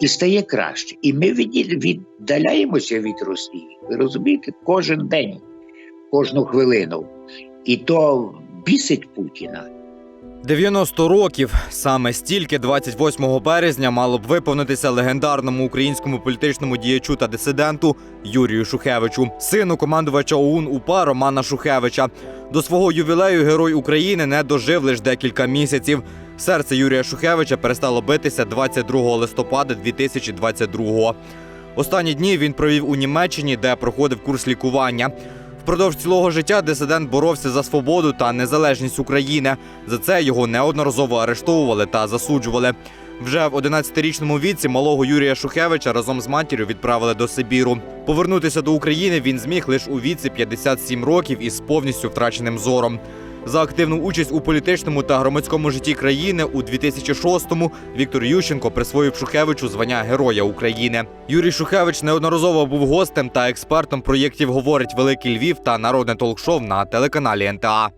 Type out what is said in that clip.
і стає краще. І ми віддаляємося від Росії. Ви розумієте, кожен день, кожну хвилину. І то бісить Путіна. 90 років саме стільки 28 березня мало б виповнитися легендарному українському політичному діячу та дисиденту Юрію Шухевичу, сину командувача ОУН УПА Романа Шухевича. До свого ювілею герой України не дожив лише декілька місяців. Серце Юрія Шухевича перестало битися 22 листопада 2022-го. Останні дні він провів у Німеччині, де проходив курс лікування. Впродовж цілого життя дисидент боровся за свободу та незалежність України. За це його неодноразово арештовували та засуджували. Вже в 11-річному віці малого Юрія Шухевича разом з матір'ю відправили до Сибіру. Повернутися до України він зміг лише у віці 57 років із повністю втраченим зором. За активну участь у політичному та громадському житті країни у 2006-му Віктор Ющенко присвоїв Шухевичу звання Героя України. Юрій Шухевич неодноразово був гостем та експертом проєктів Говорить Великий Львів та народне толкшов на телеканалі НТА.